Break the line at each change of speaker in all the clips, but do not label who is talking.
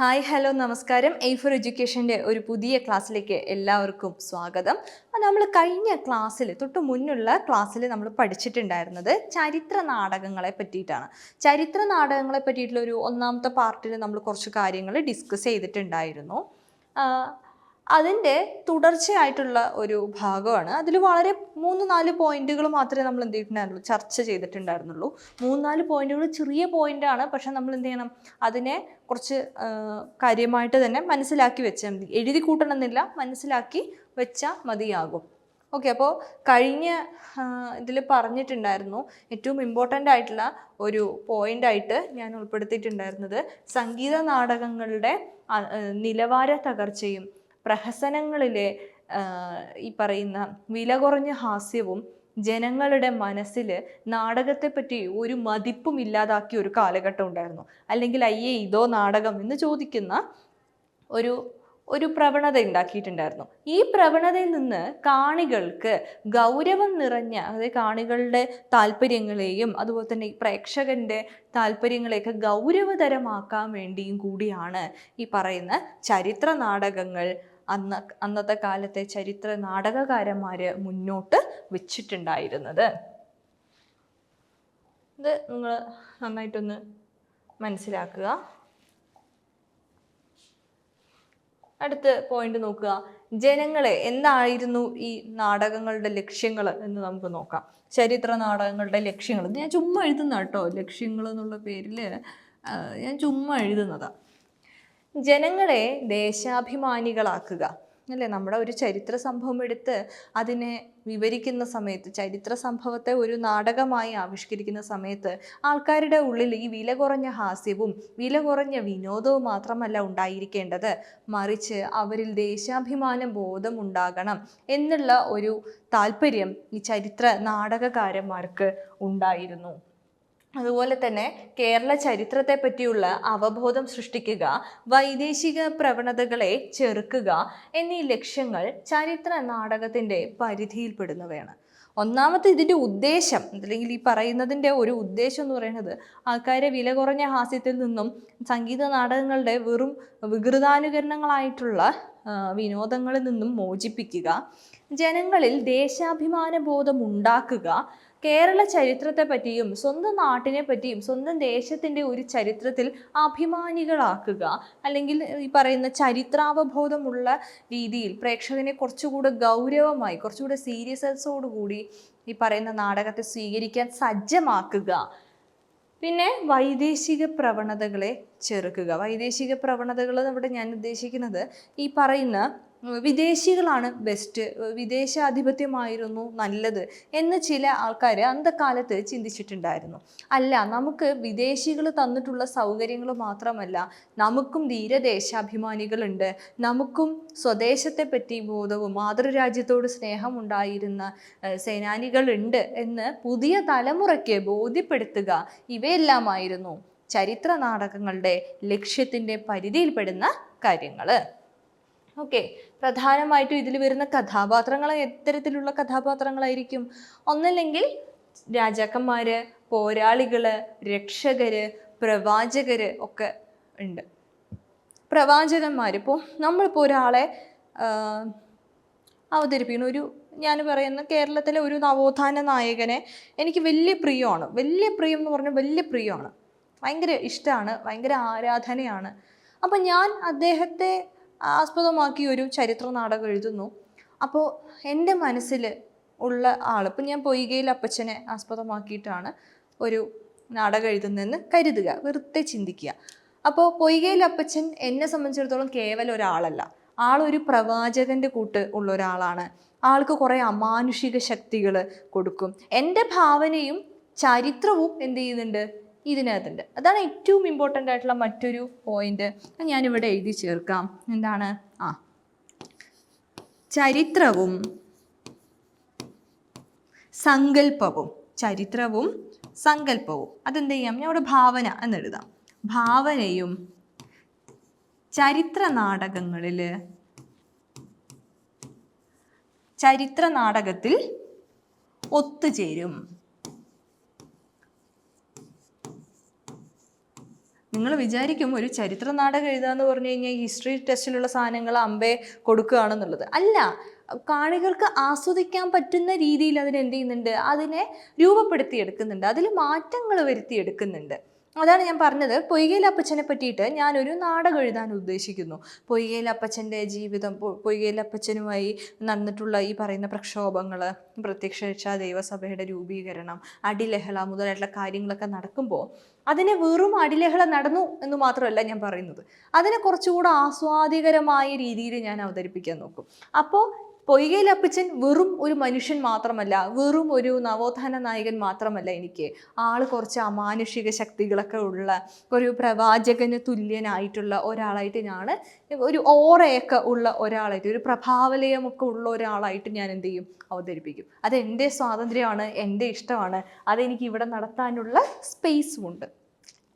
Hi hello നമസ്കാരം. A four എഡ്യൂക്കേഷന്റെ ഒരു പുതിയ ക്ലാസ്സിലേക്ക് എല്ലാവർക്കും സ്വാഗതം. നമ്മൾ കഴിഞ്ഞ ക്ലാസ്സിൽ തൊട്ട് മുന്നുള്ള ക്ലാസ്സിൽ നമ്മൾ പഠിച്ചിട്ടുണ്ടായിരുന്നത് ചരിത്ര നാടകങ്ങളെ പറ്റിയിട്ടാണ്. ചരിത്ര നാടകങ്ങളെ പറ്റിയിട്ടുള്ള ഒരു ഒന്നാമത്തെ പാർട്ടിൽ നമ്മൾ കുറച്ച് കാര്യങ്ങൾ ഡിസ്കസ് ചെയ്തിട്ടുണ്ടായിരുന്നു. അതിന്റെ തുടർച്ചയായിട്ടുള്ള ഒരു ഭാഗമാണ്. അതിൽ വളരെ മൂന്ന് നാല് പോയിന്റുകൾ മാത്രമേ നമ്മൾ എന്ത് ചെയ്തിട്ടുണ്ടായിരുന്നുള്ളൂ ചർച്ച ചെയ്തിട്ടുണ്ടായിരുന്നുള്ളൂ. മൂന്ന് നാല് പോയിന്റുകൾ ചെറിയ പോയിന്റാണ്. പക്ഷെ നമ്മൾ എന്ത് ചെയ്യണം? അതിനെ കുറച്ച് കാര്യമായിട്ട് തന്നെ മനസ്സിലാക്കി വെച്ചാൽ മതി. എഴുതി കൂട്ടണമെന്നില്ല മനസ്സിലാക്കി വെച്ചാൽ മതിയാകും. ഓക്കെ അപ്പോൾ കഴിഞ്ഞ ഇതിൽ പറഞ്ഞിട്ടുണ്ടായിരുന്നു ഏറ്റവും ഇമ്പോർട്ടന്റ് ആയിട്ടുള്ള ഒരു പോയിന്റായിട്ട് ഞാൻ ഉൾപ്പെടുത്തിയിട്ടുണ്ടായിരുന്നത് സംഗീത നാടകങ്ങളുടെ നിലവാര തകർച്ചയും പ്രഹസനങ്ങളിലെ ഈ പറയുന്ന വില കുറഞ്ഞ ഹാസ്യവും ജനങ്ങളുടെ മനസ്സിൽ നാടകത്തെപ്പറ്റി ഒരു മതിപ്പും ഇല്ലാതാക്കിയ ഒരു കാലഘട്ടം ഉണ്ടായിരുന്നു. അല്ലെങ്കിൽ അയ്യേ ഇതോ നാടകം എന്ന് ചോദിക്കുന്ന ഒരു ഒരു പ്രവണത ഉണ്ടാക്കിയിട്ടുണ്ടായിരുന്നു. ഈ പ്രവണതയിൽ നിന്ന് കാണികൾക്ക് ഗൗരവം നിറഞ്ഞ അതായത് കാണികളുടെ താല്പര്യങ്ങളെയും അതുപോലെ തന്നെ പ്രേക്ഷകന്റെ താല്പര്യങ്ങളെയൊക്കെ ഗൗരവതരമാക്കാൻ വേണ്ടിയും കൂടിയാണ് ഈ പറയുന്ന ചരിത്ര നാടകങ്ങൾ അന്ന് അന്നത്തെ കാലത്തെ ചരിത്ര നാടകകാരന്മാർ മുന്നോട്ട് വെച്ചിട്ടുണ്ടായിരുന്നത്. ഇത് നിങ്ങൾ നന്നായിട്ടൊന്ന് മനസ്സിലാക്കുക. അടുത്ത പോയിന്റ് നോക്കുക. ജനങ്ങളെ എന്തായിരുന്നു ഈ നാടകങ്ങളുടെ ലക്ഷ്യങ്ങൾ എന്ന് നമുക്ക് നോക്കാം. ചരിത്ര നാടകങ്ങളുടെ ലക്ഷ്യങ്ങൾ ഞാൻ ചുമ്മാ എഴുതുന്ന കേട്ടോ ലക്ഷ്യങ്ങൾ എന്നുള്ള പേരിൽ ഞാൻ ചുമ്മാ എഴുതുന്നതാ. ജനങ്ങളെ ദേശാഭിമാനികളാക്കുക. അല്ലേ? നമ്മുടെ ഒരു ചരിത്ര സംഭവം എടുത്ത് അതിനെ വിവരിക്കുന്ന സമയത്ത് ചരിത്ര സംഭവത്തെ ഒരു നാടകമായി ആവിഷ്കരിക്കുന്ന സമയത്ത് ആൾക്കാരുടെ ഉള്ളിൽ ഈ വില കുറഞ്ഞ ഹാസ്യവും വില കുറഞ്ഞ വിനോദവും മാത്രമല്ല ഉണ്ടായിരിക്കേണ്ടത്. മറിച്ച് അവരിൽ ദേശാഭിമാന ബോധം ഉണ്ടാകണം എന്നുള്ള ഒരു താല്പര്യം ഈ ചരിത്ര നാടകകാരന്മാർക്ക് ഉണ്ടായിരുന്നു. അതുപോലെ തന്നെ കേരള ചരിത്രത്തെ പറ്റിയുള്ള അവബോധം സൃഷ്ടിക്കുക വൈദേശിക പ്രവണതകളെ ചെറുക്കുക എന്നീ ലക്ഷ്യങ്ങൾ ചരിത്ര നാടകത്തിന്റെ പരിധിയിൽപ്പെടുന്നവയാണ്. ഒന്നാമത്തെ ഇതിന്റെ ഉദ്ദേശം അല്ലെങ്കിൽ ഈ പറയുന്നതിന്റെ ഒരു ഉദ്ദേശം എന്ന് പറയുന്നത് ആൾക്കാരെ വില കുറഞ്ഞ ഹാസ്യത്തിൽ നിന്നും സംഗീത നാടകങ്ങളുടെ വെറും വികൃതാനുകരണങ്ങളായിട്ടുള്ള വിനോദങ്ങളിൽ നിന്നും മോചിപ്പിക്കുക ജനങ്ങളിൽ ദേശാഭിമാന ബോധം ഉണ്ടാക്കുക കേരള ചരിത്രത്തെ പറ്റിയും സ്വന്തം നാട്ടിനെ പറ്റിയും സ്വന്തം ദേശത്തിന്റെ ഒരു ചരിത്രത്തിൽ അഭിമാനികളാക്കുക. അല്ലെങ്കിൽ ഈ പറയുന്ന ചരിത്രാവബോധമുള്ള രീതിയിൽ പ്രേക്ഷകനെ കുറച്ചുകൂടെ ഗൗരവമായി കുറച്ചുകൂടെ സീരിയസ്നസ്സോടുകൂടി ഈ പറയുന്ന നാടകത്തെ സ്വീകരിക്കാൻ സജ്ജമാക്കുക. പിന്നെ വൈദേശിക പ്രവണതകളെ ചെറുക്കുക. വൈദേശിക പ്രവണതകൾ ഇവിടെ ഞാൻ ഉദ്ദേശിക്കുന്നത് ഈ പറയുന്ന വിദേശികളാണ് ബെസ്റ്റ് വിദേശാധിപത്യമായിരുന്നു നല്ലത് എന്ന് ചില ആൾക്കാർ അന്തക്കാലത്ത് ചിന്തിച്ചിട്ടുണ്ടായിരുന്നു. അല്ല നമുക്ക് വിദേശികൾ തന്നിട്ടുള്ള സൗകര്യങ്ങൾ മാത്രമല്ല നമുക്കും ധീരദേശാഭിമാനികളുണ്ട്. നമുക്കും സ്വദേശത്തെ പറ്റി ബോധവും മാതൃരാജ്യത്തോട് സ്നേഹമുണ്ടായിരുന്ന സേനാനികളുണ്ട് എന്ന് പുതിയ തലമുറയ്ക്ക് ബോധ്യപ്പെടുത്തുക ഇവയെല്ലാമായിരുന്നു ചരിത്ര നാടകങ്ങളുടെ ലക്ഷ്യത്തിന്റെ പരിധിയിൽപ്പെടുന്ന കാര്യങ്ങൾ ഓക്കെ പ്രധാനമായിട്ടും ഇതിൽ വരുന്ന കഥാപാത്രങ്ങൾ എത്തരത്തിലുള്ള കഥാപാത്രങ്ങളായിരിക്കും. ഒന്നല്ലെങ്കിൽ രാജാക്കന്മാര് പോരാളികൾ രക്ഷകര് പ്രവാചകര് ഒക്കെ ഉണ്ട്. പ്രവാചകന്മാർ ഇപ്പോൾ നമ്മളിപ്പോൾ ഒരാളെ ആഹ്, അവതരിപ്പിക്കുന്ന. ഒരു ഞാൻ പറയുന്ന കേരളത്തിലെ ഒരു നവോത്ഥാന നായകനെ എനിക്ക് വലിയ പ്രിയമാണ്. വലിയ പ്രിയം എന്ന് പറഞ്ഞാൽ വലിയ പ്രിയമാണ്. ഭയങ്കര ഇഷ്ടമാണ് ഭയങ്കര ആരാധനയാണ്. അപ്പം ഞാൻ അദ്ദേഹത്തെ ആസ്പദമാക്കി ഒരു ചരിത്ര നാടകം എഴുതുന്നു. അപ്പോൾ എന്റെ മനസ്സിൽ ഉള്ള ആൾ ഇപ്പം ഞാൻ പൊയ്കയിൽ അപ്പച്ചനെ ആസ്പദമാക്കിയിട്ടാണ് ഒരു നാടകം എഴുതുന്നതെന്ന് കരുതുക വെറുതെ ചിന്തിക്കുക. അപ്പോൾ പൊയ്കയിൽ അപ്പച്ചൻ എന്നെ സംബന്ധിച്ചിടത്തോളം കേവലം ഒരാളല്ല. ആളൊരു പ്രവാചകന്റെ കൂട്ട് ഉള്ള ഒരാളാണ്. ആൾക്ക് കുറേ അമാനുഷിക ശക്തികൾ കൊടുക്കും. എന്റെ ഭാവനയും ചരിത്രവും എന്ത് ചെയ്യുന്നുണ്ട്? ഇതിനകത്തുണ്ട്. അതാണ് ഏറ്റവും ഇമ്പോർട്ടന്റ് ആയിട്ടുള്ള മറ്റൊരു പോയിന്റ് ഞാനിവിടെ എഴുതി ചേർക്കാം. എന്താണ്? ആ. ചരിത്രവും സങ്കല്പവും ചരിത്രവും സങ്കല്പവും അതെന്ത് ചെയ്യാം? ഞാൻ ഇവിടെ ഭാവന എന്നെഴുതാം ഭാവനയും ചരിത്ര നാടകങ്ങളിൽ ചരിത്ര നാടകത്തിൽ ഒത്തുചേരും. നിങ്ങൾ വിചാരിക്കും ഒരു ചരിത്ര നാടകം എഴുതുക എന്ന് പറഞ്ഞു കഴിഞ്ഞാൽ ഹിസ്റ്ററി ടെസ്റ്റിലുള്ള സാധനങ്ങൾ അമ്പേ കൊടുക്കുകയാണെന്നുള്ളത്. അല്ല കാണികൾക്ക് ആസ്വദിക്കാൻ പറ്റുന്ന രീതിയിൽ അതിനെന്ത് ചെയ്യുന്നുണ്ട്? അതിനെ രൂപപ്പെടുത്തിയെടുക്കുന്നുണ്ട്. അതിൽ മാറ്റങ്ങൾ വരുത്തിയെടുക്കുന്നുണ്ട്. അതാണ് ഞാൻ പറഞ്ഞത്. പൊയ്കയിൽ അപ്പച്ചനെ പറ്റിയിട്ട് ഞാനൊരു നാടകം എഴുതാൻ ഉദ്ദേശിക്കുന്നു. പൊയ്കയിൽ അപ്പച്ചന്റെ ജീവിതം പൊയ്കയിൽ അപ്പച്ചനുമായി നടന്നിട്ടുള്ള ഈ പറയുന്ന പ്രക്ഷോഭങ്ങൾ പ്രത്യക്ഷ ദൈവസഭയുടെ രൂപീകരണം അടിലഹള മുതലായിട്ടുള്ള കാര്യങ്ങളൊക്കെ നടക്കുമ്പോൾ അതിനെ വെറും അടിലഹള നടന്നു എന്ന് മാത്രമല്ല ഞാൻ പറയുന്നത്. അതിനെ കുറച്ചുകൂടെ ആസ്വാദികരമായ രീതിയിൽ ഞാൻ അവതരിപ്പിക്കാൻ നോക്കും. അപ്പോൾ പൊയ്കയിൽ അപ്പച്ചൻ വെറും ഒരു മനുഷ്യൻ മാത്രമല്ല വെറും ഒരു നവോത്ഥാന നായകൻ മാത്രമല്ല എനിക്ക്. ആൾ കുറച്ച് അമാനുഷിക ശക്തികളൊക്കെ ഉള്ള ഒരു പ്രവാചകന് തുല്യനായിട്ടുള്ള ഒരാളായിട്ട് ഞാൻ ഒരു ഓറയൊക്കെ ഉള്ള ഒരാളായിട്ട് ഒരു പ്രഭാവലയമൊക്കെ ഉള്ള ഒരാളായിട്ട് ഞാൻ എന്ത് ചെയ്യും? അവതരിപ്പിക്കും. അത് എന്റെ സ്വാതന്ത്ര്യമാണ് എന്റെ ഇഷ്ടമാണ്. അതെനിക്ക് ഇവിടെ നടത്താനുള്ള സ്പേസും ഉണ്ട്.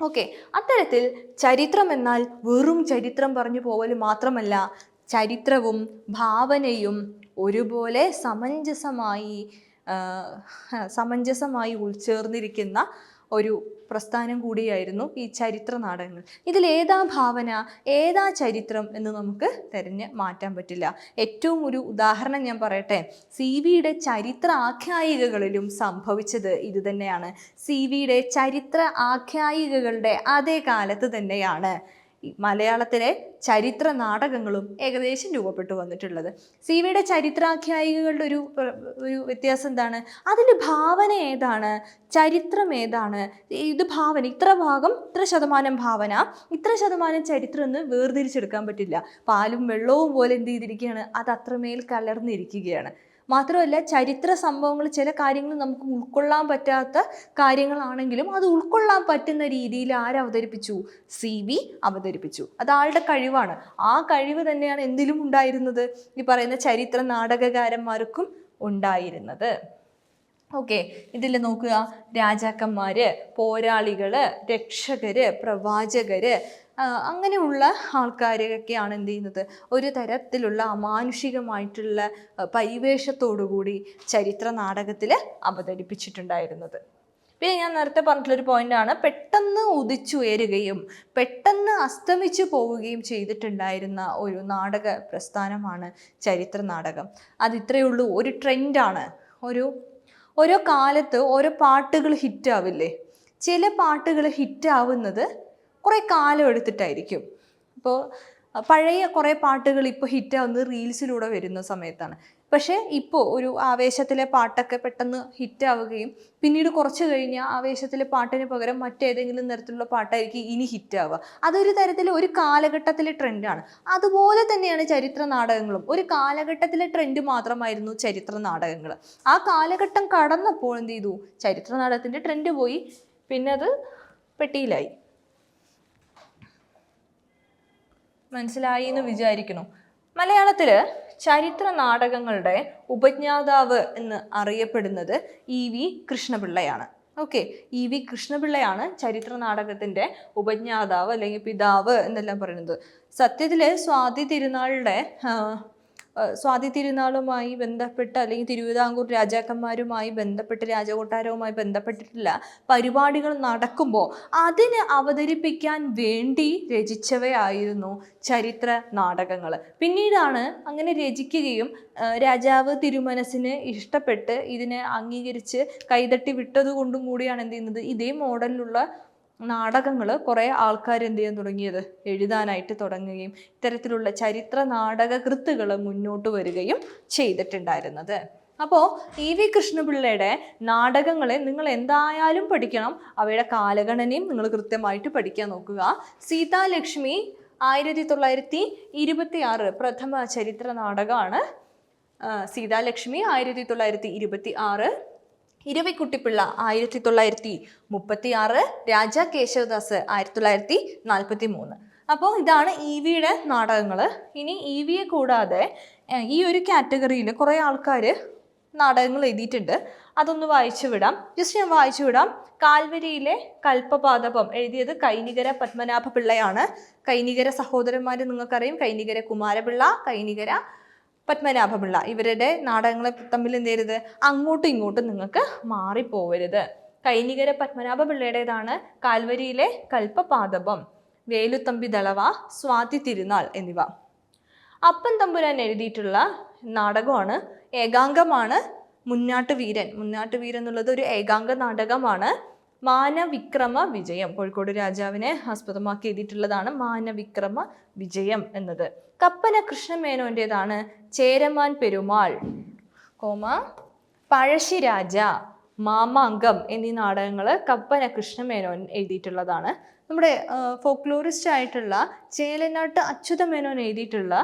ഓക്കെ. അത്തരത്തിൽ ചരിത്രം എന്നാൽ വെറും ചരിത്രം പറഞ്ഞു പോവൽ മാത്രമല്ല ചരിത്രവും ഭാവനയും ഒരുപോലെ സമഞ്ജസമായി സമഞ്ജസമായി ഉൾച്ചേർന്നിരിക്കുന്ന ഒരു പ്രസ്ഥാനം കൂടിയായിരുന്നു ഈ ചരിത്ര നാടകങ്ങൾ. ഇതിൽ ഏതാ ഭാവന ഏതാ ചരിത്രം എന്ന് നമുക്ക് തിരഞ്ഞ് മാറ്റാൻ പറ്റില്ല. ഏറ്റവും ഒരു ഉദാഹരണം ഞാൻ പറയട്ടെ. സി വിയുടെ ചരിത്ര ആഖ്യായികകളിലും സംഭവിച്ചത് ഇത് തന്നെയാണ്. സി വിയുടെ ചരിത്ര ആഖ്യായികകളുടെ അതേ കാലത്ത് തന്നെയാണ്. മലയാളത്തിലെ ചരിത്ര നാടകങ്ങളും ഏകദേശം രൂപപ്പെട്ടു വന്നിട്ടുള്ളത്. സി വിയുടെ ചരിത്രാഖ്യായികകളുടെ ഒരു ഒരു വ്യത്യാസം എന്താണ്? അതിന്റെ ഭാവന ഏതാണ്? ചരിത്രം ഏതാണ്? ഇത് ഭാവന ഇത്ര ഭാഗം ഇത്ര ശതമാനം ഭാവന ഇത്ര ശതമാനം ചരിത്രം എന്ന് വേർതിരിച്ചെടുക്കാൻ പറ്റില്ല. പാലും വെള്ളവും പോലെ എന്ത് ചെയ്തിരിക്കുകയാണ്? അത് അത്രമേൽ കലർന്നിരിക്കുകയാണ്. മാത്രമല്ല ചരിത്ര സംഭവങ്ങൾ ചില കാര്യങ്ങൾ നമുക്ക് ഉൾക്കൊള്ളാൻ പറ്റാത്ത കാര്യങ്ങളാണെങ്കിലും അത് ഉൾക്കൊള്ളാൻ പറ്റുന്ന രീതിയിൽ ആര് അവതരിപ്പിച്ചു? സി വി അവതരിപ്പിച്ചു. അത് ആളുടെ കഴിവാണ്? ആ കഴിവ് തന്നെയാണ് എന്തിലും ഉണ്ടായിരുന്നത്? ഈ പറയുന്ന ചരിത്ര നാടകകാരന്മാർക്കും ഉണ്ടായിരുന്നത്. ഓക്കെ ഇതിൽ നോക്കുക. രാജാക്കന്മാർ പോരാളികൾ രക്ഷകർ പ്രവാചകര് ആ, അങ്ങനെയുള്ള ആൾക്കാരൊക്കെയാണ് എന്ത് ചെയ്യുന്നത്? ഒരു തരത്തിലുള്ള അമാനുഷികമായിട്ടുള്ള പരിവേഷത്തോടുകൂടി ചരിത്ര നാടകത്തിൽ അവതരിപ്പിച്ചിട്ടുണ്ടായിരുന്നത്. പിന്നെ ഞാൻ നേരത്തെ പറഞ്ഞിട്ടുള്ളൊരു പോയിന്റാണ് പെട്ടെന്ന് ഉദിച്ചുയരുകയും പെട്ടെന്ന് അസ്തമിച്ചു പോവുകയും ചെയ്തിട്ടുണ്ടായിരുന്ന ഒരു നാടക പ്രസ്ഥാനമാണ് ചരിത്ര നാടകം. അത് ഇത്രയേ ഉള്ളൂ. ഒരു ട്രെൻഡാണ്. ഒരു ഓരോ കാലത്ത് ഓരോ പാട്ടുകൾ ഹിറ്റാവില്ലേ? ചില പാട്ടുകൾ ഹിറ്റാവുന്നത് കുറേ കാലം എടുത്തിട്ടായിരിക്കും. അപ്പോൾ പഴയ കുറേ പാട്ടുകൾ ഇപ്പോൾ ഹിറ്റാവുന്നത് റീൽസിലൂടെ വരുന്ന സമയത്താണ്. പക്ഷേ ഇപ്പോൾ ഒരു ആവേശത്തിലെ പാട്ടൊക്കെ പെട്ടെന്ന് ഹിറ്റാവുകയും പിന്നീട് കുറച്ച് കഴിഞ്ഞ് ആവേശത്തിലെ പാട്ടിന് പകരം മറ്റേതെങ്കിലും തരത്തിലുള്ള പാട്ടായിരിക്കും ഇനി ഹിറ്റാവുക അതൊരു തരത്തിൽ ഒരു കാലഘട്ടത്തിലെ ട്രെൻഡാണ് അതുപോലെ തന്നെയാണ് ചരിത്ര നാടകങ്ങളും. ഒരു കാലഘട്ടത്തിലെ ട്രെൻഡ് മാത്രമായിരുന്നു ചരിത്ര നാടകങ്ങൾ. ആ കാലഘട്ടം കടന്നപ്പോൾ എന്ത് ചെയ്തു? ചരിത്ര നാടകത്തിന്റെ ട്രെൻഡ് പോയി. പിന്നെ അത് പെട്ടിയിലായി. മനസ്സിലായി എന്ന് വിചാരിക്കുന്നു. മലയാളത്തിൽ ചരിത്ര നാടകങ്ങളുടെ ഉപജ്ഞാതാവ് എന്ന് അറിയപ്പെടുന്നത് ഇ വി കൃഷ്ണപിള്ളയാണ്. ഓക്കെ ഇ വി കൃഷ്ണപിള്ളയാണ് ചരിത്ര നാടകത്തിന്റെ ഉപജ്ഞാതാവ് അല്ലെങ്കിൽ പിതാവ് എന്നെല്ലാം പറയുന്നത്. സത്യത്തിൽ സ്വാതി തിരുനാളുടെ സ്വാതി തിരുനാളുമായി ബന്ധപ്പെട്ട് അല്ലെങ്കിൽ തിരുവിതാംകൂർ രാജാക്കന്മാരുമായി ബന്ധപ്പെട്ട് രാജകൊട്ടാരവുമായി ബന്ധപ്പെട്ടിട്ടുള്ള പരിപാടികൾ നടക്കുമ്പോൾ അതിന് അവതരിപ്പിക്കാൻ വേണ്ടി രചിച്ചവയായിരുന്നു ചരിത്ര നാടകങ്ങൾ. പിന്നീടാണ് അങ്ങനെ രചിക്കുകയും രാജാവ് തിരുമനസിന് ഇഷ്ടപ്പെട്ട് ഇതിനെ അംഗീകരിച്ച് കൈതട്ടി വിട്ടതുകൊണ്ടും കൂടിയാണ് എന്ത് ചെയ്യുന്നത്? ഇതേ മോഡലിലുള്ള നാടകങ്ങൾ കുറേ ആൾക്കാർ എന്ത് ചെയ്യാൻ തുടങ്ങിയത്? എഴുതാനായിട്ട് തുടങ്ങുകയും ഇത്തരത്തിലുള്ള ചരിത്ര നാടക കൃത്തുകൾ മുന്നോട്ട് വരികയും ചെയ്തിട്ടുണ്ടായിരുന്നത്. അപ്പോൾ ഇ വി കൃഷ്ണപിള്ളയുടെ നാടകങ്ങളെ നിങ്ങൾ എന്തായാലും പഠിക്കണം. അവയുടെ കാലഗണനയും നിങ്ങൾ കൃത്യമായിട്ട് പഠിക്കാൻ നോക്കുക. സീതാലക്ഷ്മി ആയിരത്തി തൊള്ളായിരത്തി ഇരുപത്തി ആറ് പ്രഥമ ചരിത്ര നാടകമാണ്. സീതാലക്ഷ്മി ആയിരത്തി തൊള്ളായിരത്തി ഇരുപത്തി ആറ് ഇരവിക്കുട്ടിപ്പിള്ള ആയിരത്തി തൊള്ളായിരത്തി മുപ്പത്തി ആറ് രാജ കേശവദാസ് ആയിരത്തി തൊള്ളായിരത്തി നാൽപ്പത്തി മൂന്ന് അപ്പോൾ ഇതാണ് ഇ വിയുടെ നാടകങ്ങൾ ഇനി ഇ വിയെ കൂടാതെ ഈ ഒരു കാറ്റഗറിയിൽ കുറേ ആൾക്കാർ നാടകങ്ങൾ എഴുതിയിട്ടുണ്ട്. അതൊന്ന് വായിച്ചു വിടാം ജസ്റ്റ് ഞാൻ വായിച്ചു വിടാം കാൽവരിയിലെ കൽപ്പപാദപം എഴുതിയത് കൈനികര പത്മനാഭ പിള്ളയാണ് കൈനികര സഹോദരന്മാർ നിങ്ങൾക്കറിയും. കൈനികര കുമാരപിള്ള കൈനികര പത്മനാഭപിള്ള. ഇവരുടെ നാടകങ്ങളെ തമ്മിൽ എന്ത് ചെയ്യരുത്? അങ്ങോട്ടും ഇങ്ങോട്ടും നിങ്ങൾക്ക് മാറിപ്പോവരുത്. കൈനികര പത്മനാഭ പിള്ളയുടേതാണ് കാൽവരിയിലെ കൽപ്പപാദപം. വേലുത്തമ്പി ദളവ സ്വാതി തിരുനാൾ എന്നിവ. അപ്പൻ തമ്പുരാൻ എഴുതിയിട്ടുള്ള നാടകമാണ് ഏകാംഗമാണ് മുന്നാട്ട് വീരൻ മുന്നാട്ട് വീരൻ എന്നുള്ളത് ഒരു ഏകാംഗ നാടകമാണ്. മാനവിക്രമ വിജയം കോഴിക്കോട് രാജാവിനെ ആസ്പദമാക്കി എഴുതിയിട്ടുള്ളതാണ് മാനവിക്രമ വിജയം എന്നത്. കപ്പന കൃഷ്ണമേനോന്റെതാണ് ചേരമാൻ പെരുമാൾ. കോമ പഴശ്ശിരാജ മാമാങ്കം എന്നീ നാടകങ്ങൾ കപ്പന കൃഷ്ണമേനോൻ എഴുതിയിട്ടുള്ളതാണ്. നമ്മുടെ ഫോക്ലോറിസ്റ്റ് ആയിട്ടുള്ള ചേലനാട്ട് അച്യുതമേനോൻ എഴുതിയിട്ടുള്ള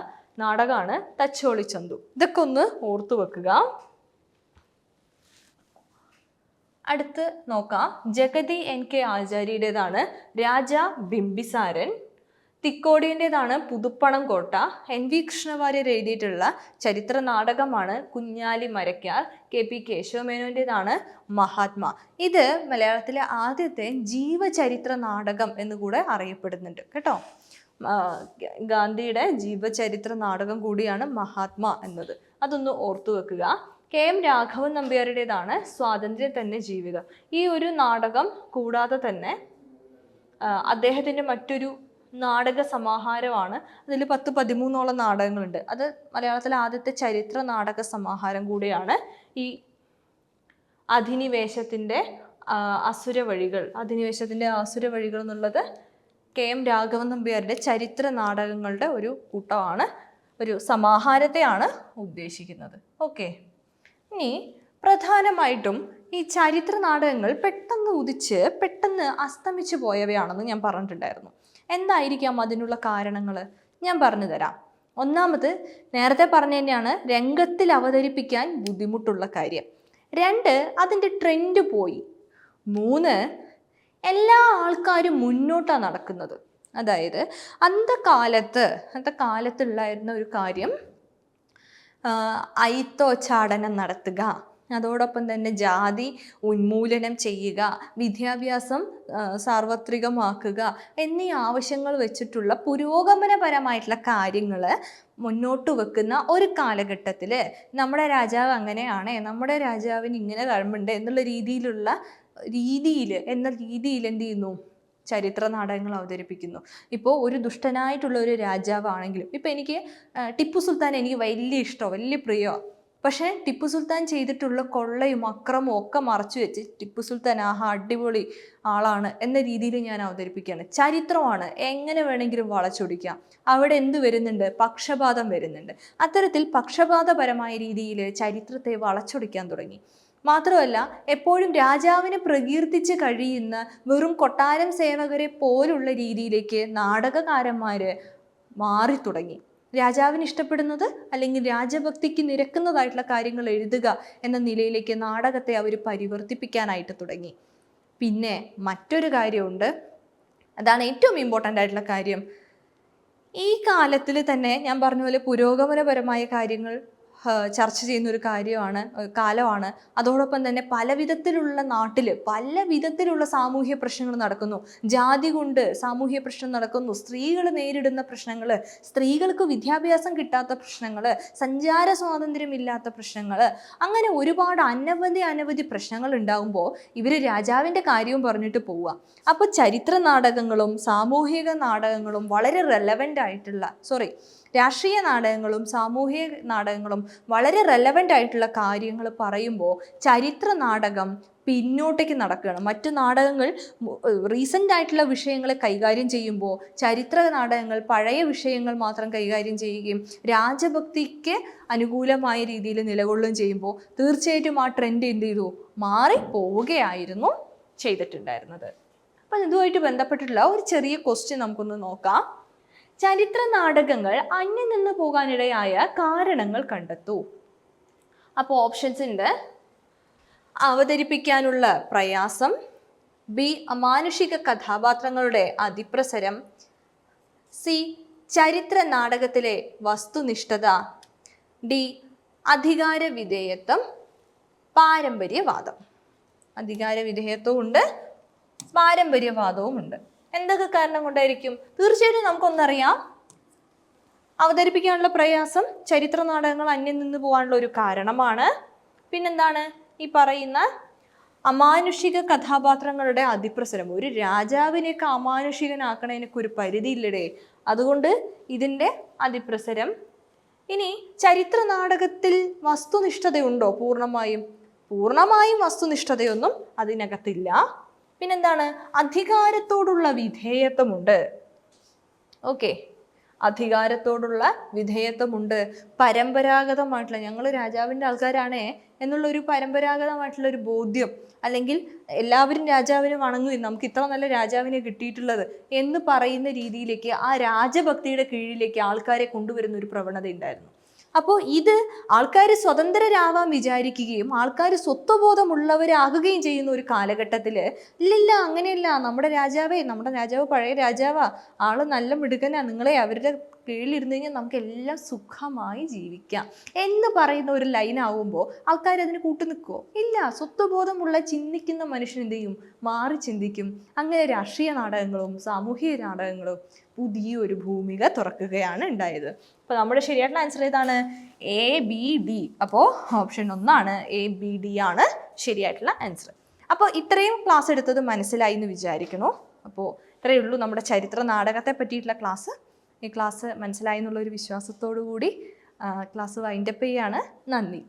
നാടകമാണ് തച്ചോളി ചന്തു. ഇതൊക്കെ ഒന്ന് ഓർത്തു വെക്കുക അടുത്ത് നോക്കാം. ജഗതി എൻ കെ ആചാര്യയുടേതാണ്. രാജ ബിംബിസാരൻ. തിക്കോടിയുടേതാണ് പുതുപ്പണം കോട്ട. എൻ വി കൃഷ്ണവാര്യർ എഴുതിയിട്ടുള്ള ചരിത്ര നാടകമാണ് കുഞ്ഞാലി മരക്കാർ. കെ പി കേശവമേനോന്റെതാണ് മഹാത്മാ. ഇത് മലയാളത്തിലെ ആദ്യത്തെ ജീവചരിത്ര നാടകം എന്നുകൂടെ അറിയപ്പെടുന്നുണ്ട്. കേട്ടോ? ഗാന്ധിയുടെ ജീവചരിത്ര നാടകം കൂടിയാണ് മഹാത്മാ എന്നത്. അതൊന്ന് ഓർത്തു വെക്കുക കെ എം രാഘവൻ നമ്പ്യാരുടേതാണ് സ്വാതന്ത്ര്യ തന്നെ ജീവിതം. ഈ ഒരു നാടകം കൂടാതെ തന്നെ അദ്ദേഹത്തിന്റെ മറ്റൊരു നാടക സമാഹാരമാണ്. അതിൽ പത്ത് പതിമൂന്നോളം നാടകങ്ങളുണ്ട്. അത് മലയാളത്തിലെ ആദ്യത്തെ ചരിത്ര നാടക സമാഹാരം കൂടിയാണ് ഈ അധിനിവേശത്തിന്റെ അസുര വഴികൾ. അധിനിവേശത്തിന്റെ അസുര വഴികൾ എന്നുള്ളത് കെ എം രാഘവൻ നമ്പ്യാരുടെ ചരിത്ര നാടകങ്ങളുടെ ഒരു കൂട്ടമാണ്. ഒരു സമാഹാരത്തെയാണ് ഉദ്ദേശിക്കുന്നത്. ഓക്കെ. ഇനി പ്രധാനമായിട്ടും ഈ ചരിത്ര നാടകങ്ങൾ പെട്ടെന്ന് ഉദിച്ച് പെട്ടെന്ന് അസ്തമിച്ചു പോയവയാണെന്ന് ഞാൻ പറഞ്ഞിട്ടുണ്ടായിരുന്നു. എന്തായിരിക്കാം അതിനുള്ള കാരണങ്ങൾ ഞാൻ പറഞ്ഞു തരാം. ഒന്നാമത് നേരത്തെ പറഞ്ഞു തന്നെയാണ് രംഗത്തിൽ അവതരിപ്പിക്കാൻ ബുദ്ധിമുട്ടുള്ള കാര്യം. രണ്ട് അതിന്റെ ട്രെൻഡ് പോയി. മൂന്ന് എല്ലാ ആൾക്കാരും മുന്നോട്ടാണ് നടക്കുന്നത്. അതായത് അന്ത കാലത്ത് അന്ത കാലത്തുണ്ടായിരുന്ന ഒരു കാര്യം ഐത്തോച്ചാടനം നടത്തുക. അതോടൊപ്പം തന്നെ ജാതി ഉന്മൂലനം ചെയ്യുക വിദ്യാഭ്യാസം സാർവത്രികമാക്കുക എന്നീ ആവശ്യങ്ങൾ വെച്ചിട്ടുള്ള പുരോഗമനപരമായിട്ടുള്ള കാര്യങ്ങൾ മുന്നോട്ട് വെക്കുന്ന ഒരു കാലഘട്ടത്തിൽ നമ്മുടെ രാജാവ് അങ്ങനെയാണ് നമ്മുടെ രാജാവിന് ഇങ്ങനെ കഴമ്പുണ്ട് എന്നുള്ള രീതിയിലുള്ള രീതിയിൽ എന്ന രീതിയിൽ എന്ത് ചെയ്യുന്നു ചരിത്ര നാടകങ്ങൾ അവതരിപ്പിക്കുന്നു. ഇപ്പോൾ ഒരു ദുഷ്ടനായിട്ടുള്ള ഒരു രാജാവാണെങ്കിലും ഇപ്പോൾ എനിക്ക് ടിപ്പു സുൽത്താൻ എനിക്ക് വലിയ ഇഷ്ടമോ വലിയ പ്രിയോ. പക്ഷേ ടിപ്പു സുൽത്താൻ ചെയ്തിട്ടുള്ള കൊള്ളയും അക്രമവും ഒക്കെ മറച്ചു വെച്ച് ടിപ്പു സുൽത്താൻ ആഹാ അടിപൊളി ആളാണ് എന്ന രീതിയിൽ ഞാൻ അവതരിപ്പിക്കുകയാണ്. ചരിത്രമാണ് എങ്ങനെ വേണമെങ്കിലും വളച്ചൊടിക്കാം. അവിടെ എന്ത് വരുന്നുണ്ട്? പക്ഷപാതം വരുന്നുണ്ട്. അത്തരത്തിൽ പക്ഷപാതപരമായ രീതിയിൽ ചരിത്രത്തെ വളച്ചൊടിക്കാൻ തുടങ്ങി. മാത്രമല്ല എപ്പോഴും രാജാവിനെ പ്രകീർത്തിച്ച് കഴിയുന്ന വെറും കൊട്ടാരം സേവകരെ പോലുള്ള രീതിയിലേക്ക് നാടകകാരന്മാർ മാറി തുടങ്ങി രാജാവിന് ഇഷ്ടപ്പെടുന്നത് അല്ലെങ്കിൽ രാജഭക്തിക്ക് നിരക്കുന്നതായിട്ടുള്ള കാര്യങ്ങൾ എഴുതുക എന്ന നിലയിലേക്ക് നാടകത്തെ അവർ പരിവർത്തിപ്പിക്കാനായിട്ട് തുടങ്ങി. പിന്നെ മറ്റൊരു കാര്യമുണ്ട്. അതാണ് ഏറ്റവും ഇമ്പോർട്ടന്റ് ആയിട്ടുള്ള കാര്യം. ഈ കാലത്തിൽ തന്നെ ഞാൻ പറഞ്ഞ പോലെ പുരോഗമനപരമായ കാര്യങ്ങൾ ചർച്ച ചെയ്യുന്ന ഒരു കാര്യമാണ് കാലമാണ്. അതോടൊപ്പം തന്നെ പല വിധത്തിലുള്ള നാട്ടിൽ പല വിധത്തിലുള്ള സാമൂഹ്യ പ്രശ്നങ്ങൾ നടക്കുന്നു. ജാതി കൊണ്ട് സാമൂഹ്യ പ്രശ്നം നടക്കുന്നു. സ്ത്രീകൾ നേരിടുന്ന പ്രശ്നങ്ങൾ സ്ത്രീകൾക്ക് വിദ്യാഭ്യാസം കിട്ടാത്ത പ്രശ്നങ്ങൾ സഞ്ചാര സ്വാതന്ത്ര്യമില്ലാത്ത പ്രശ്നങ്ങൾ അങ്ങനെ ഒരുപാട് അനവധി അനവധി പ്രശ്നങ്ങൾ ഉണ്ടാകുമ്പോൾ ഇവർ രാജാവിന്റെ കാര്യവും പറഞ്ഞിട്ട് പോവുക. അപ്പോൾ ചരിത്ര നാടകങ്ങളും സാമൂഹിക നാടകങ്ങളും വളരെ റെലവന്റ് ആയിട്ടുള്ള സോറി രാഷ്ട്രീയ നാടകങ്ങളും സാമൂഹിക നാടകങ്ങളും വളരെ റെലവന്റ് ആയിട്ടുള്ള കാര്യങ്ങൾ പറയുമ്പോൾ ചരിത്ര നാടകം പിന്നോട്ടേക്ക് നടക്കുകയാണ്. മറ്റു നാടകങ്ങൾ റീസെന്റ് ആയിട്ടുള്ള വിഷയങ്ങളെ കൈകാര്യം ചെയ്യുമ്പോൾ ചരിത്ര നാടകങ്ങൾ പഴയ വിഷയങ്ങൾ മാത്രം കൈകാര്യം ചെയ്യുകയും രാജഭക്തിക്ക് അനുകൂലമായ രീതിയിൽ നിലകൊള്ളുകയും ചെയ്യുമ്പോൾ തീർച്ചയായിട്ടും ആ ട്രെൻഡ് എന്ത് ചെയ്തു? മാറി പോവുകയായിരുന്നു ചെയ്തിട്ടുണ്ടായിരുന്നത്. അപ്പം ഇതുമായിട്ട് ബന്ധപ്പെട്ടിട്ടുള്ള ഒരു ചെറിയ ക്വസ്റ്റ്യൻ നമുക്കൊന്ന് നോക്കാം. ചരിത്ര നാടകങ്ങൾ അന്യം നിന്ന് പോകാനിടയായ കാരണങ്ങൾ കണ്ടെത്തൂ. അപ്പോൾ ഓപ്ഷൻസ് ഉണ്ട് അവതരിപ്പിക്കാനുള്ള പ്രയാസം ബി അമാനുഷിക കഥാപാത്രങ്ങളുടെ അതിപ്രസരം സി ചരിത്ര നാടകത്തിലെ വസ്തുനിഷ്ഠത ഡി അധികാര വിധേയത്വം പാരമ്പര്യവാദം. അധികാര വിധേയത്വവും ഉണ്ട് പാരമ്പര്യവാദവും ഉണ്ട്. എന്തൊക്കെ കാരണം കൊണ്ടായിരിക്കും? തീർച്ചയായിട്ടും നമുക്കൊന്നറിയാം. അവതരിപ്പിക്കാനുള്ള പ്രയാസം ചരിത്ര നാടകങ്ങൾ അന്യം നിന്ന് പോകാനുള്ള ഒരു കാരണമാണ്. പിന്നെന്താണ്? ഈ പറയുന്ന അമാനുഷിക കഥാപാത്രങ്ങളുടെ അതിപ്രസരം. ഒരു രാജാവിനെയൊക്കെ അമാനുഷികനാക്കണതിനൊക്കെ ഒരു പരിധിയില്ലടേ. അതുകൊണ്ട് ഇതിന്റെ അതിപ്രസരം. ഇനി ചരിത്ര നാടകത്തിൽ വസ്തുനിഷ്ഠതയുണ്ടോ? പൂർണമായും. പൂർണമായും വസ്തുനിഷ്ഠതയൊന്നും അതിനകത്തില്ല. പിന്നെന്താണ്? അധികാരത്തോടുള്ള വിധേയത്വമുണ്ട്. ഓക്കെ. അധികാരത്തോടുള്ള വിധേയത്വമുണ്ട്. പരമ്പരാഗതമായിട്ടുള്ള ഞങ്ങൾ രാജാവിന്റെ ആൾക്കാരാണേ എന്നുള്ള ഒരു പരമ്പരാഗതമായിട്ടുള്ള ഒരു ബോധ്യം അല്ലെങ്കിൽ എല്ലാവരും രാജാവിനെ വണങ്ങുകയും നമുക്ക് ഇത്ര നല്ല രാജാവിനെ കിട്ടിയിട്ടുള്ളത് എന്ന് പറയുന്ന രീതിയിലേക്ക് ആ രാജഭക്തിയുടെ കീഴിലേക്ക് ആൾക്കാരെ കൊണ്ടുവരുന്ന ഒരു പ്രവണത ഉണ്ടായിരുന്നു അപ്പോൾ ഇത് ആൾക്കാർ സ്വതന്ത്രരാവാൻ വിചാരിക്കുകയും ആൾക്കാർ സ്വത്വബോധമുള്ളവരാകുകയും ചെയ്യുന്ന ഒരു കാലഘട്ടത്തിൽ ഇല്ലില്ല അങ്ങനെയല്ല. നമ്മുടെ രാജാവേ നമ്മുടെ രാജാവ് പഴയ രാജാവാ. ആൾ നല്ല മിടുക്കനാ. നിങ്ങളെ അവരുടെ കീഴിലിരുന്ന് കഴിഞ്ഞാൽ നമുക്ക് എല്ലാം സുഖമായി ജീവിക്കാം. എന്ന് പറയുന്ന ഒരു ലൈൻ ആവുമ്പോൾ ആൾക്കാർ അതിന് കൂട്ടു നിൽക്കുമോ ഇല്ല. സ്വത്വബോധമുള്ള ചിന്തിക്കുന്ന മനുഷ്യൻ എന്ത് ചെയ്യും? മാറി ചിന്തിക്കും. അങ്ങനെ രാഷ്ട്രീയ നാടകങ്ങളും സാമൂഹിക നാടകങ്ങളും പുതിയൊരു ഭൂമിക തുറക്കുകയാണ് ഉണ്ടായത്. അപ്പോൾ നമ്മുടെ ശരിയായിട്ടുള്ള ആൻസർ ഏതാണ്? എ ബി ഡി അപ്പോൾ ഓപ്ഷൻ ഒന്നാണ് എ ബി ഡി ആണ് ശരിയായിട്ടുള്ള ആൻസർ അപ്പോൾ ഇത്രയും ക്ലാസ് എടുത്തത് മനസ്സിലായി എന്ന് വിചാരിക്കുന്നു. അപ്പോൾ ഇത്രയേ ഉള്ളൂ നമ്മുടെ ചരിത്ര നാടകത്തെ പറ്റിയിട്ടുള്ള ക്ലാസ് ഈ ക്ലാസ് മനസ്സിലായി എന്നുള്ളൊരു വിശ്വാസത്തോടു കൂടി ക്ലാസ് വൈൻഡപ്പ് ചെയ്യാണ്. നന്ദി.